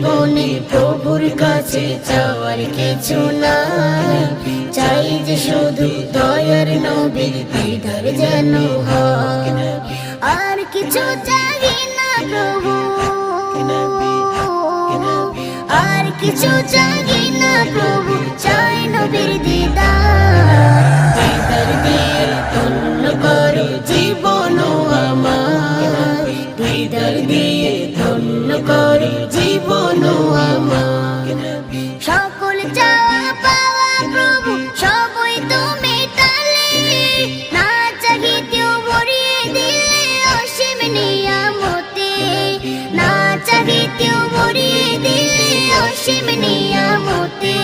জীবনী প্রভুর কাছে চাওয়ার কিছু নাই। চাই যে শুধু দয়ার নবীর দিদার যেন আর কিছু চাই না প্রভু। আর কিছু চাই না প্রভু, চাই নবীর দিদার। দিদার দিয়ে ধন্য করো জীবন আমার। দিদার দিয়ে ধন্য করো ရှိမနေရမို့တေ